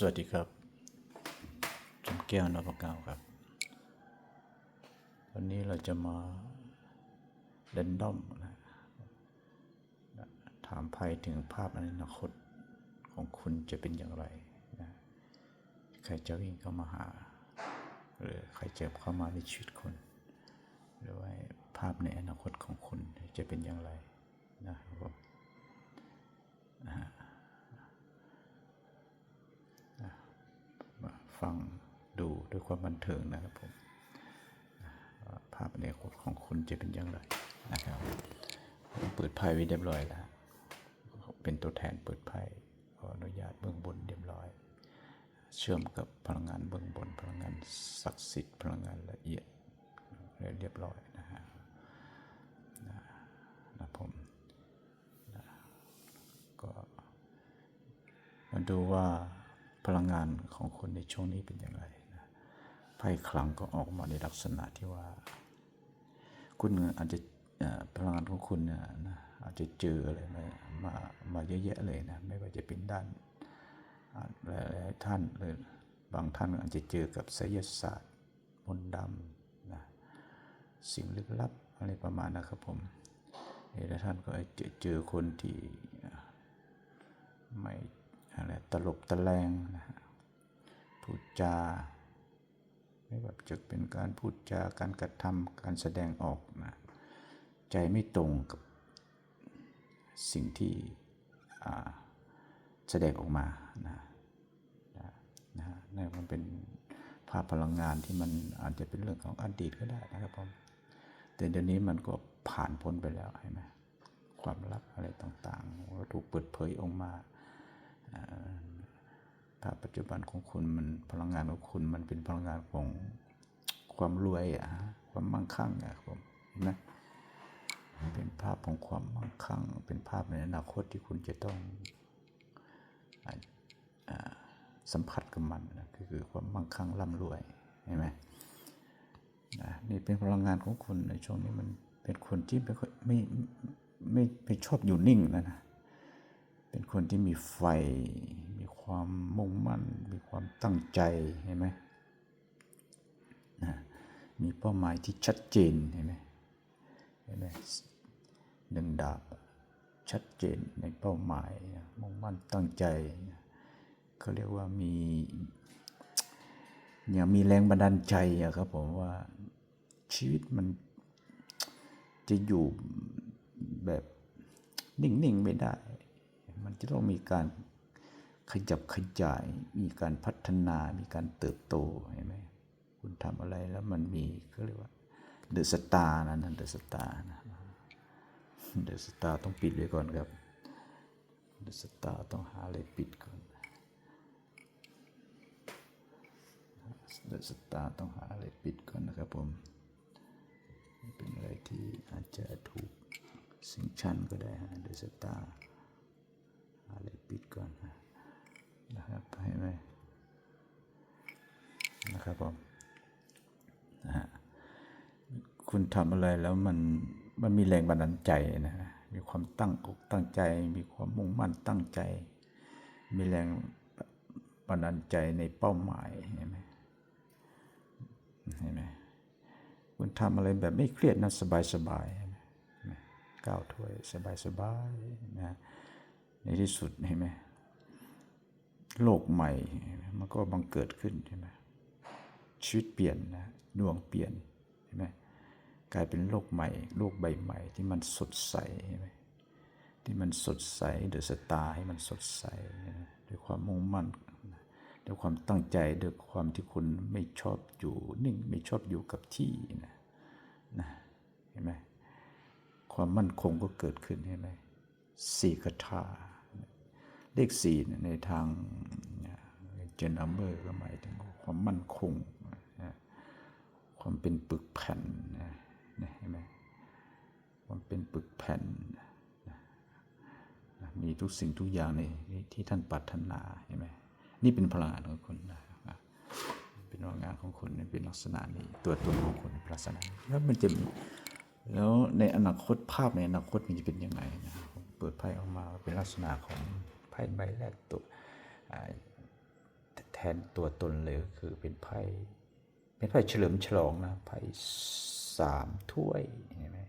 สวัสดีครับจำแก้วนพเก้าครับ วันนี้เราจะมาเดนดอมนะถามภัยถึงภาพอนาคตของคุณจะเป็นอย่างไรนะใครจะวิ่งเข้ามาหา หรือใครจะเข้ามาในชีวิตคุณ หรือว่าภาพในอนาคตของคุณจะเป็นอย่างไรนะครับผม มา ฟังดูด้วยความบันเทิงนะครับผมภาพในอนาคตของคุณจะเป็นอย่างไรนะครับเปิดไพ่ไว้เรียบร้อยแล้ว เป็นตัวแทนเปิดไพ่ขออนุญาตเบื้องบนเรียบร้อย เชื่อมกับพลังงานเบื้องบน พลังงานศักดิ์สิทธิ์พลังงานละเอียดเรียบร้อยนะฮะนะนะผมนะก็มาดูว่า พลังงานของคนในช่วงนี้เป็นอย่างไรนะไพ่คลังก็ออกมาในลักษณะที่ว่า คุณอาจจะพลังงานของคุณเนี่ยนะอาจจะเจออะไรมามามาเยอะแยะเลยนะไม่ว่าจะเป็นด้านหลายท่านหรือบางท่านอาจจะเจอกับไสยศาสตร์มนต์ดำนะสิ่งลึกลับอะไรประมาณนะครับผมหลายท่านก็อาจจะเจอคนที่ไม่ อะไรตลบตะแลงนะพูดจา ไม่ว่าจะเป็นการพูดจาการกระทำการแสดงออกนะใจไม่ตรงกับสิ่งที่แสดงออกมานะนะนะฮะนั่นมันเป็นภาพพลังงานที่มันอาจจะเป็นเรื่องของอดีตก็ได้นะครับผมแต่เดี๋ยวนี้มันก็ผ่านพ้นไปแล้วเห็นไหมความลับอะไรต่างๆถูกเปิดเผยออกมา ภาพปัจจุบันของคุณมันพลังงานของคุณมันเป็นพลังงานของความรวยอะฮะความมั่งคั่งอะผมนไหมเป็นภาพของความมั่งคั่ง เป็นภาพในอนาคตที่คุณจะต้องอสัมผัสกับมันนะก็คือความมั่งคั่งร่ำรวยเห็นไหมนะนี่เป็นพลังงานของคุณในช่วงนี้มันเป็นคนที่ไม่ค่อยไม่ไม่ไม่ชอบอยู่นิ่งนะนะ เป็นคนที่มีไฟ มีความมุ่งมั่น มีความตั้งใจเห็นไหมนะมีเป้าหมายที่ชัดเจนเห็นไหมเห็นไหมหนึ่งดาบชัดเจนในเป้าหมายมุ่งมั่นตั้งใจเขาเรียกว่ามีอย่างมีแรงบันดาลใจอะครับผมว่าชีวิตมันจะอยู่แบบนิ่ง ๆ ไม่ได้ มันจะต้องมีการขยับขยาย มีการพัฒนา มีการเติบโตเห็นไหมคุณทำอะไรแล้วมันมีเขาเรียกว่าเดอะสตาร์นะนั่นเดอะสตาร์นะเดอะสตาร์ต้องปิดไว้ก่อนครับเดอะสตาร์ต้องหาอะไรปิดก่อนเดอะสตาร์ต้องหาอะไรปิดก่อนนะครับผม เป็นอะไรที่อาจจะถูกสิงชันก็ได้ฮะเดอะสตาร์ อะไรปิดก่อนนะครับให้ไหมนะครับผมนะฮะคุณทำอะไรแล้วมันมันมีแรงบันดาลใจนะฮะมีความตั้งอกตั้งใจ มีความมุ่งมั่นตั้งใจ มีแรงบันดาลใจในเป้าหมายเห็นไหมเห็นไหมคุณทำอะไรแบบไม่เครียดนะสบายสบายๆนะก้าวถ้วยสบายสบายนะ ในที่สุดเห็นไหมโลกใหม่ มันก็บังเกิดขึ้นใช่ไหมชีวิตเปลี่ยนนะดวงเปลี่ยนเห็นไหมกลายเป็นโลกใหม่ โลกใบใหม่ที่มันสดใสเห็นไหมที่มันสดใสเดอะสตาร์ให้มันสดใสนะด้วยความมุ่งมั่นด้วยความตั้งใจด้วยความที่คุณไม่ชอบอยู่นิ่งไม่ชอบอยู่กับที่นะนะเห็นไหมความมั่นคงก็เกิดขึ้นเห็นไหมสี่คาถา เลขสี่ในทางเจนัมเบอร์ก็หมายถึงความมั่นคง ความเป็นปึกแผ่นนะเห็นไหมความเป็นปึกแผ่น มีทุกสิ่งทุกอย่างในที่ท่านปรารถนาเห็นไหมนี่เป็นพลังงานของคุณนะเป็นพลังงานของคุณเป็นลักษณะนี้ตัวตนของคุณเป็นลักษณะนี้แล้วมันจะแล้วในอนาคตภาพในอนาคตมันจะเป็นยังไงนะเปิดไพ่ออกมาเป็นลักษณะของ พ่ใบแรกตัวอ่านตัวตนเลยคือเป็นไพ่เป็นไพ่เฉลิมฉลองนะไพ่สามถ้วยเห็นไหม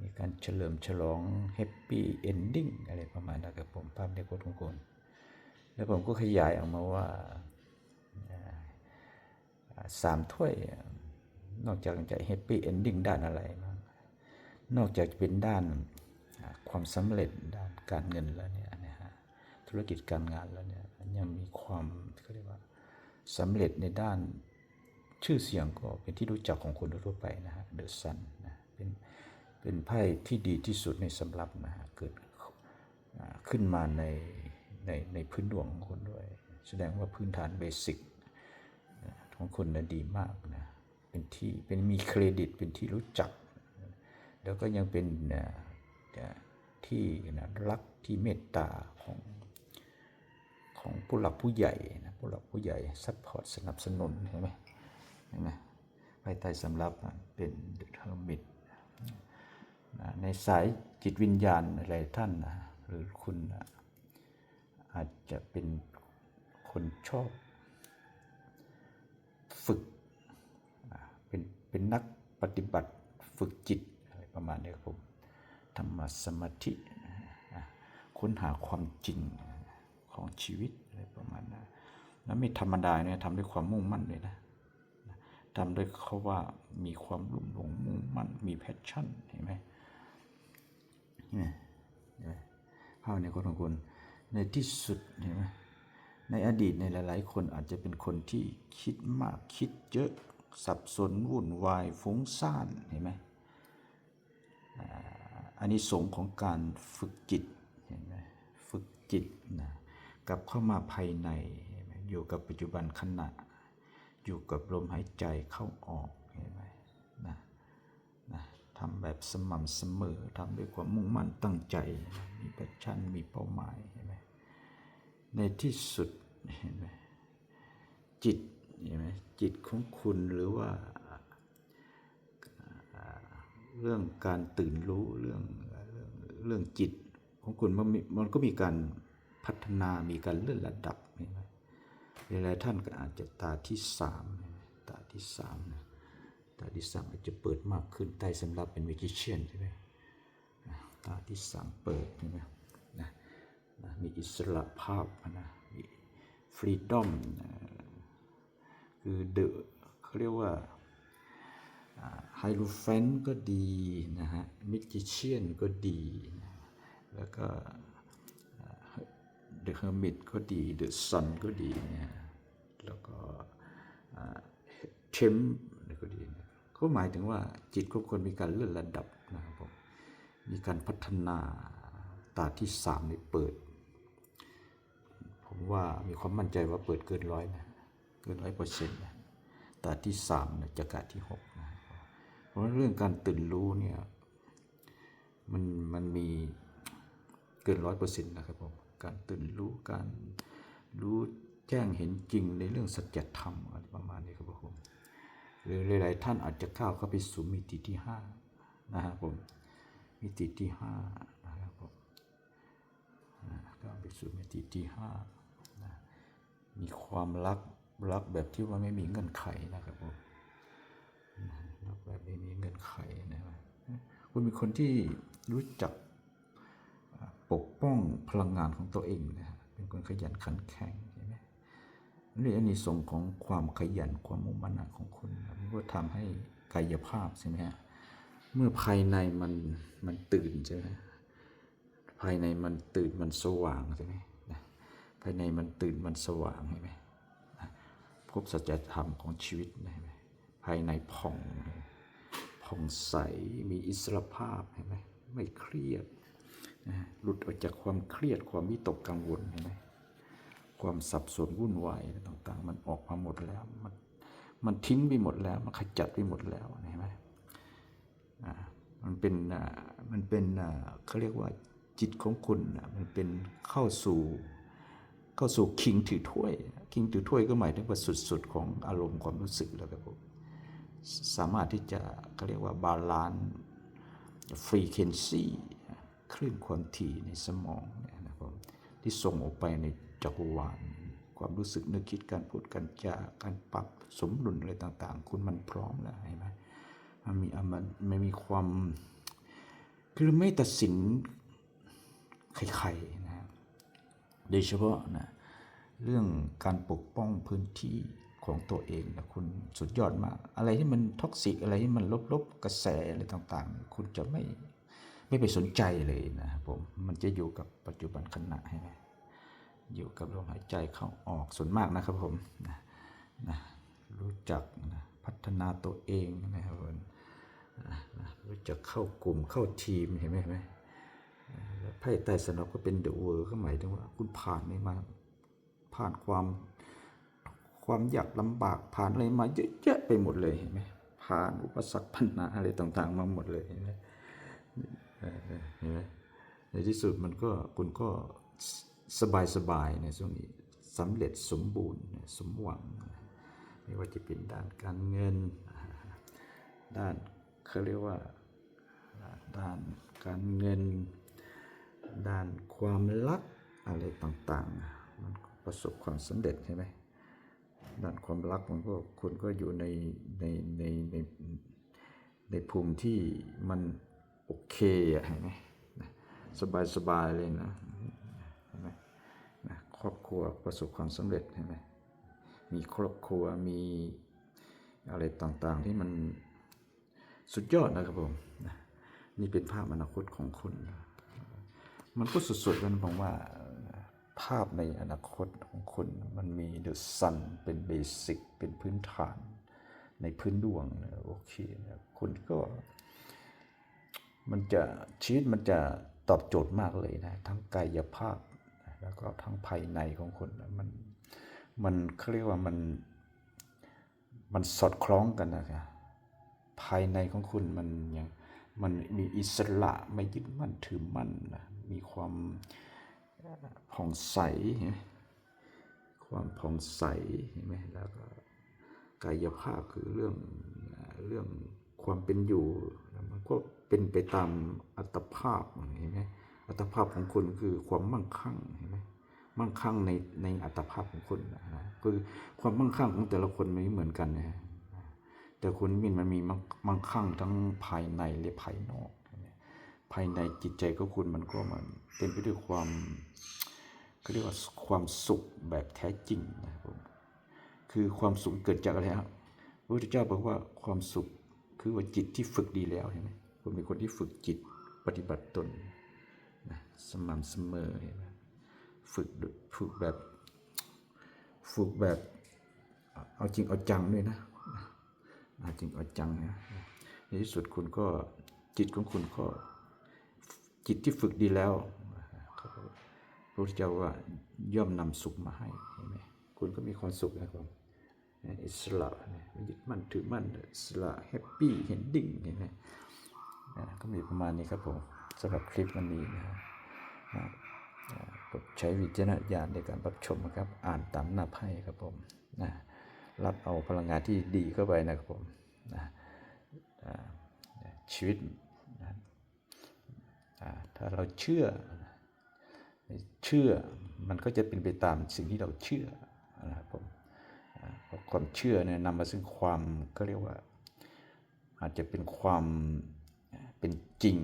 มีการเฉลิมฉลองแฮปปี้เอนดิ้งอะไรประมาณนั้นครับผมภาพในกฎของคนแล้วผมก็ขยายออกมาว่าสามถ้วย นอกจากจะแฮปปี้เอนดิ้งด้านอะไรบ้างนอกจากจะเป็นด้านความสำเร็จด้านการเงินแล้วเนี่ย ธุรกิจการงานแล้วเนี่ยยังมีความเขาเรียกว่าสำเร็จในด้านชื่อเสียงก็เป็นที่รู้จักของคนทั่วไปนะฮะเดอะซันนะเป็นเป็นไพ่ที่ดีที่สุดในสำหรับนะฮะเกิดขึ้นมาในในในพื้นดวงของคนด้วย แสดงว่าพื้นฐานเบสิกของคนนะดีมากนะเป็นที่เป็นมีเครดิตเป็นที่รู้จัก แล้วก็ยังเป็นนะที่นะรักที่เมตตาของ ของผู้หลักผู้ใหญ่นะผู้หลักผู้ใหญ่ซัพพอร์ตสนับสนุนเห็นไหมเห็นไหมภายใต้สำรับเป็นเดอะเทอร์มิตในสายจิตวิญญาณอะไรท่านนะหรือคุณนะอาจจะเป็นคนชอบฝึกเป็นเป็นนักปฏิบัติฝึกจิตอะไรประมาณนี้ครับผมธรรมสมาธิค้นหาความจริง ของชีวิตอะไรประมาณนั้นแล้วไม่ธรรมดาเนี่ยทำด้วยความมุ่งมั่นเลยนะทำด้วยเขาว่ามีความรุ่มหลงมุ่งมั่นมีแพชชั่นเห็นไหมเนี่ยเห็นไหมภาพในคนของคนในที่สุดเห็นไหมในอดีตในหลาย ๆ คนอาจจะเป็นคนที่คิดมากคิดเยอะสับสนวุ่นวายฟุ้งซ่านเห็นไหมอันนี้สงของการฝึกจิตเห็นไหมฝึกจิตนะ กลับเข้ามาภายใน อยู่กับปัจจุบันขณะ อยู่กับลมหายใจเข้าออกเห็นไหมนะนะทำแบบสม่ำเสมอทำด้วยความมุ่งมั่นตั้งใจ มีแพชชั่นมีเป้าหมายเห็นไหมในที่สุดเห็นไหมจิตเห็นไหมจิตของคุณหรือว่าเรื่องการตื่นรู้เรื่องเรื่องเรื่องจิตของคุณมันมันก็มีการ พัฒนามีการเลื่อนระดับเห็นไหมหลายท่านก็อาจจะตาที่สามเห็นไหมตาที่สามนะตาที่สามอาจจะเปิดมากขึ้นใต้สำหรับเป็นวิจิเชียนใช่ไหมตาที่สามเปิดใช่ไหมนะนะมีอิสระภาพนะมีฟรีดอมคือเดอะเขาเรียกว่าไฮรูแฟนก็ดีนะฮะมิจิเชียนก็ดีนะแล้วก็ เดอะเฮอร์มิตก็ดีเดอะซันก็ดีเนะแล้วก็เทมก็ดีนะเขาหมายถึงว่าจิตของคนมีการเลื่อนระดับนะครับผมมีการพัฒนาตาที่สามนี่เปิด ผมว่ามีความมั่นใจว่าเปิดเกินร้อยนะเกินร้อยเปอร์เซ็นต์นะตาที่สามนะจักระที่หกนะเพราะเรื่องการตื่นรู้เนี่ยมันมันมีเกินร้อยเปอร์เซ็นต์นะครับผม การตื่นรู้การรู้แจ้งเห็นจริงในเรื่องสัจธรรมอะไรประมาณนี้ครับผมหรือหลายๆท่านอาจจะก้าเข้าไปสู่มิติที่ห้านะครับผมมิติที่ห้านะครับผมก้าไปสู่มิติที่ห้านะมีความรักรักแบบที่ว่าไม่มีเงื่อนไขนะครับผมรักแบบไม่มีเงื่อนไขนะครับคุณเป็นคนที่รู้จัก ปกป้องพลังงานของตัวเองนะฮะเป็นคนขยันขันแข็งใช่ไหมนี่อันนี้ส่งของความขยันความมุ่งมั่นของคุณนะมันก็ทำให้กายภาพใช่ไหมฮะเมื่อภายในมันมันตื่นใช่ไหมภายในมันตื่นมันสว่างใช่ไหมนะภายในมันตื่นมันสว่างใช่ไหมนะพบสัจธรรมของชีวิตนะเห็นไหมภายในผ่องผ่องใสมีอิสรภาพเห็นไหมไม่เครียด หลุดออกจากความเครียดความวิตกกังวลเห็นไหมความสับสนวุ่นวายต่างๆ มันออกมาหมดแล้ว มันมันทิ้งไปหมดแล้ว มันขจัดไปหมดแล้วเห็นไหมมันเป็นมันเป็นเขาเรียกว่าจิตของคุณมันเป็นเข้าสู่เข้าสู่คิงถือถ้วย คิงถือถ้วยก็หมายถึงว่าสุดๆของอารมณ์ความรู้สึกแล้วครับผมสามารถที่จะเขาเรียกว่าบาลานซ์ฟรีเคนซี่ คลื่นความถี่ในสมองเนี่ยนะครับที่ส่งออกไปในจักรวาลความรู้สึกนึกคิดการพูดการจาการปรับสมดุลอะไรต่างๆ คุณมันพร้อมแล้วเห็นไหมมันมีอมันไม่มีความคือไม่ตัดสินใครๆนะโดยเฉพาะนะเรื่องการปกป้องพื้นที่ของตัวเองนะคุณสุดยอดมาก อะไรที่มันท็อกซิกอะไรที่มันลบๆกระแสอะไรต่างๆ คุณจะไม่ ไม่ไปสนใจเลยนะครับผมมันจะอยู่กับปัจจุบันขณะให้ไหมอยู่กับลมหายใจเข้าออกส่วนมากนะครับผมนะนะรู้จักนะพัฒนาตัวเองนะครับผมนะรู้จักเข้ากลุ่มเข้าทีมเห็นไหมไหมไพ่ใต้สนอกก็เป็นเดอะเวอร์ก็หมายถึงว่าคุณผ่านนี่มาผ่านความความยากลำบากผ่านอะไรมาเยอะแยะไปหมดเลยเห็นไหมผ่านอุปสรรคปัญหาอะไรต่างๆ มาหมดเลยเห็นไหม เห็นไหมในที่สุดมันก็คุณก็สบายสบายๆในช่วงนี้สำเร็จสมบูรณ์สมหวัง ไม่ว่าจะเป็นด้านการเงิน ด้านเขาเรียกว่าด้านการเงิน ด้านความรักอะไรต่างๆ มันประสบความสำเร็จใช่ไหมด้านความรักมันก็คุณก็อยู่ในในในในในภูมิที่มัน โอเคอะเห็นไหมสบายสบายๆเลยนะเห็นไหมนะครอบครัวประสบความสำเร็จเห็นไหมมีครอบครัวมีอะไรต่างๆที่มันสุดยอดนะครับผมนะนี่เป็นภาพอนาคตของคุณ มันก็สุดๆกันผมว่าภาพในอนาคตของคุณมันมีเดอะซันเป็นเบสิกเป็นพื้นฐานในพื้นดวงนะโอเคนะคุณก็ มันจะชีวิตมันจะตอบโจทย์มากเลยนะ ทั้งกายภาพ แล้วก็ทั้งภายในของคุณนมันมันเขาเรียกว่ามันมันสอดคล้องกันนะครับภายในของคุณมันยังมันมีอิสระไม่ยึดมั่นถือมั่นนะมีความผ่องใสเห็นไหมความผ่องใสเห็นไหมแล้วก็กายภาพคือเรื่องเรื่องความเป็นอยู่แล้วมันก็ เป็นไปตามอัตภาพเห็นไหมอัตภาพของคุณคือความมั่งคั่งเห็นไหมมั่งคั่งในในอัตภาพของคุณนะฮะคือความมั่งคั่งของแต่ละคนไม่เหมือนกันนะฮะแต่คุณมินมันมีมั่งคั่งทั้งภายในและภายนอก ภายในจิตใจของคุณมันก็มันเต็มไปด้วยความเขาเรียกว่าความสุขแบบแท้จริงนะครับผมคือความสุขเกิดจากอะไรครับพระพุทธเจ้าบอกว่าความสุขคือว่าจิตที่ฝึกดีแล้วใช่ไหม คุณเป็นคนที่ฝึกจิตปฏิบัติตนนะสม่ำเสมอเห็นไหมฝึกฝึกแบบฝึกแบบเอาจริงเอาจังด้วยนะเอาจริงเอาจังนะในที่สุดคุณก็จิตของคุณก็จิตที่ฝึกดีแล้วพระพุทธเจ้าว่าย่อมนำสุขมาให้เห็นไหมคุณก็มีความสุขนะครับอิสระยไม่ยึดมั่นถือมั่นอิสระแฮปปี้เห็นดิ่งเห็นไหม นะก็มีประมาณนี้ครับผมสำหรับคลิปวันนี้นะครับนะอ่าโปรดใช้วิจารณญาณในการรับชมนะครับ อ่านตามหน้าไพ่ครับผมนะรับเอาพลังงานที่ดีเข้าไปนะครับผมนะชีวิตนะถ้าเราเชื่อ เชื่อมันก็จะเป็นไปตามสิ่งที่เราเชื่อนะครับผมความเชื่อเนี่ยนำมาซึ่งความก็เรียกว่า อาจจะเป็นความ เป็นจริง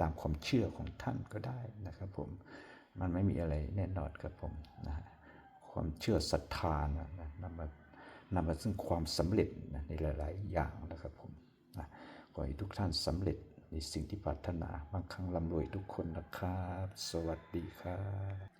ตามความเชื่อของท่านก็ได้นะครับผมมันไม่มีอะไรแน่นอนครับผมนะความเชื่อศรัทธานะนะนำมานำมาซึ่งความสำเร็จนะในหลาย ๆ อย่างนะครับผมนะขอให้ทุกท่านสำเร็จในสิ่งที่ปรารถนาบางครั้งร่ำรวยทุกคนนะครับ สวัสดีครับ